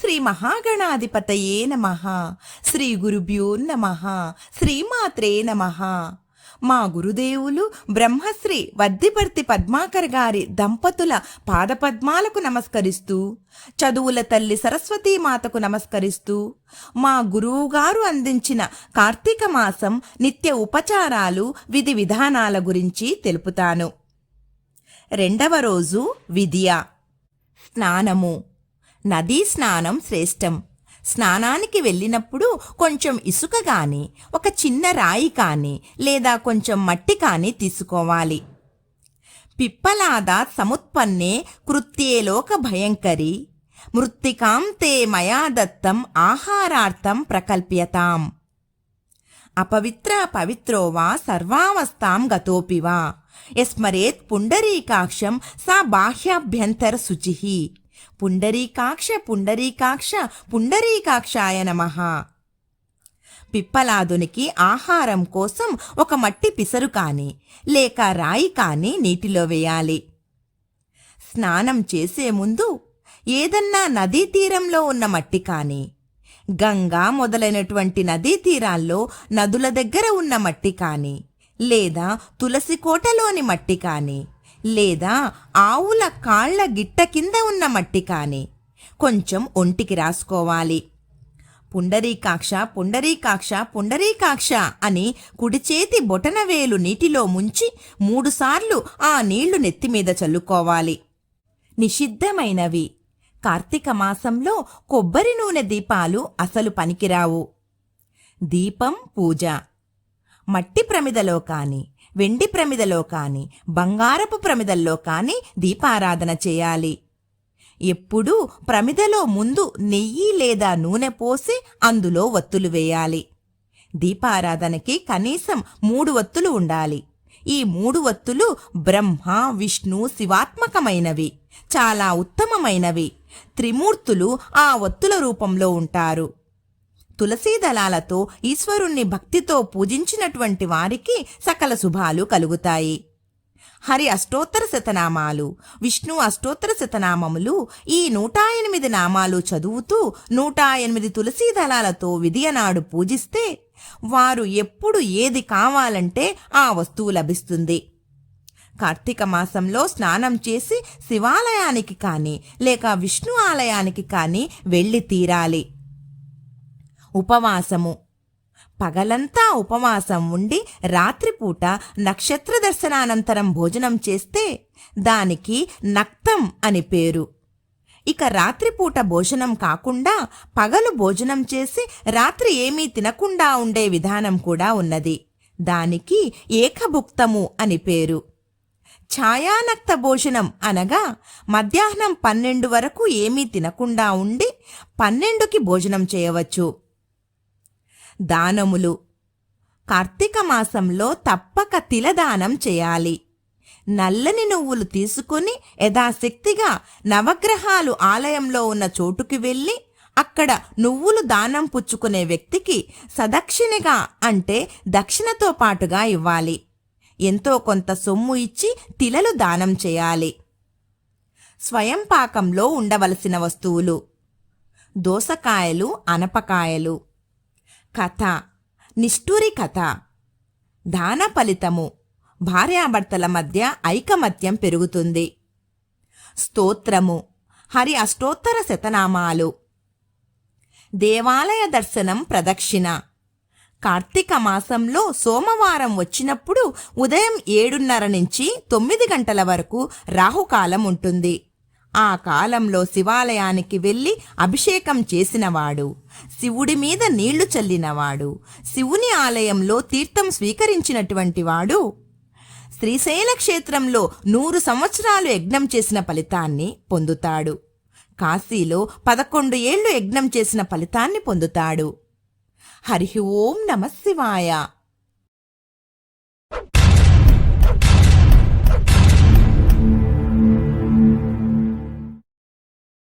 శ్రీ మహాగణాధిపతయే నమ. శ్రీ గురుభ్యో నమ. శ్రీమాత్రే నమ. మా గురుదేవులు బ్రహ్మశ్రీ వద్దిపర్తి పద్మాకర్ గారి దంపతుల పాదపద్మాలకు నమస్కరిస్తూ చదువుల తల్లి సరస్వతీమాతకు నమస్కరిస్తూ మా గురువుగారు అందించిన కార్తీక మాసం నిత్య ఉపచారాలు విధి విధానాల గురించి తెలుపుతాను. రెండవ రోజు విద్య. స్నానము. నదీ స్నానం శ్రేష్టం. స్నానానికి వెళ్ళినప్పుడు కొంచెం ఇసుక గాని ఒక చిన్న రాయి కాని లేదా కొంచెం మట్టి కాని తీసుకోవాలి. పిప్పలాద సముత్పన్నే కృత్యేలోక భయంకరి. మృత్తికాం తే మయా దత్తం ఆహారార్థం ప్రకల్ప్యతాం. అపవిత్ర పవిత్రో వా సర్వావస్థాం గతోపి వా. యస్మరేత్ పుండరీకాక్షం సా బాహ్యాభ్యంతర శుచిః. పుండరీకాక్ష పుండరీకాక్ష పుండరీకాక్షాయ నమః. పిప్పలాదునికి ఆహారం కోసం ఒక మట్టి పిసరు కాని లేక రాయి కాని నీటిలో వేయాలి. స్నానం చేసే ముందు ఏదన్నా నదీ తీరంలో ఉన్న మట్టి కాని గంగా మొదలైనటువంటి నదీ తీరాల్లో నదుల దగ్గర ఉన్న మట్టి కాని లేదా తులసి కోటలోని మట్టి కానీ లేదా ఆవుల కాళ్ళ గిట్ట కింద ఉన్న మట్టి కానీ. కొంచెం ఒంటికి రాసుకోవాలి. పుండరీకాక్ష పుండరీకాక్ష పుండరీకాక్ష అని కుడిచేతి బొటనవేలు నీటిలో ముంచి మూడుసార్లు ఆ నీళ్ళు నెత్తిమీద చల్లుకోవాలి. నిషిద్ధమైనవి. కార్తీక మాసంలో కొబ్బరి నూనె దీపాలు అసలు పనికిరావు. దీపం పూజ. మట్టి ప్రమిదలో కానీ. వెండి ప్రమిదలో కాని బంగారపు ప్రమిదల్లో కాని దీపారాధన చేయాలి. ఎప్పుడూ ప్రమిదలో ముందు నెయ్యి లేదా నూనె పోసి అందులో వత్తులు వేయాలి. దీపారాధనకి కనీసం మూడు వత్తులు ఉండాలి. ఈ మూడు వత్తులు బ్రహ్మ విష్ణు శివాత్మకమైనవి చాలా ఉత్తమమైనవి. త్రిమూర్తులు ఆ వత్తుల రూపంలో ఉంటారు. తులసీ దళాలతో ఈశ్వరుణ్ణి భక్తితో పూజించినటువంటి వారికి సకల శుభాలు కలుగుతాయి. హరి అష్టోత్తర శతనామాలు విష్ణు అష్టోత్తర శతనామములు ఈ నూట ఎనిమిది నామాలు చదువుతూ నూట ఎనిమిది తులసీ దళాలతో విధియనాడు పూజిస్తే వారు ఎప్పుడు ఏది కావాలంటే ఆ వస్తువు లభిస్తుంది. కార్తీక మాసంలో స్నానం చేసి శివాలయానికి కానీ లేక విష్ణు ఆలయానికి కానీ వెళ్ళి తీరాలి. ఉపవాసము. పగలంతా ఉపవాసం ఉండి రాత్రిపూట నక్షత్ర దర్శనానంతరం భోజనం చేస్తే దానికి నక్తం అని పేరు. ఇక రాత్రిపూట భోజనం కాకుండా పగలు భోజనం చేసి రాత్రి ఏమీ తినకుండా ఉండే విధానం కూడా ఉన్నది. దానికి ఏకభుక్తము అని పేరు. ఛాయానక్త భోజనం అనగా మధ్యాహ్నం పన్నెండు వరకు ఏమీ తినకుండా ఉండి పన్నెండుకి భోజనం చేయవచ్చు. దానములు. కార్తీక మాసంలో తప్పక తిలదానం చేయాలి. నల్లని నువ్వులు తీసుకుని యథాశక్తిగా నవగ్రహాలు ఆలయంలో ఉన్న చోటుకి వెళ్ళి అక్కడ నువ్వులు దానం పుచ్చుకునే వ్యక్తికి సదక్షిణగా అంటే దక్షిణతో పాటుగా ఇవ్వాలి. ఎంతో కొంత సొమ్ము ఇచ్చి తిలలు దానం చేయాలి. స్వయం పాకంలో ఉండవలసిన వస్తువులు. దోసకాయలు అనపకాయలు కథ. నిష్ఠూరి కథ. దాన ఫలితము. భార్యాభర్తల మధ్య ఐకమత్యం పెరుగుతుంది. స్తోత్రము. హరి అష్టోత్తర శతనామాలు. దేవాలయ దర్శనం ప్రదక్షిణ. కార్తీక మాసంలో సోమవారం వచ్చినప్పుడు ఉదయం ఏడున్నర నుంచి తొమ్మిది గంటల వరకు రాహుకాలం ఉంటుంది. ఆ కాలంలో శివాలయానికి వెళ్ళి అభిషేకం చేసినవాడు. శివుడి మీద నీళ్ళు చల్లినవాడు. శివుని ఆలయంలో తీర్థం స్వీకరించినటువంటి వాడు శ్రీశైల క్షేత్రంలో నూరు సంవత్సరాలు యజ్ఞం చేసిన ఫలితాన్ని పొందుతాడు. కాశీలో పదకొండు ఏళ్ళు యజ్ఞం చేసిన ఫలితాన్ని పొందుతాడు. హరి ఓం నమ శివాయ.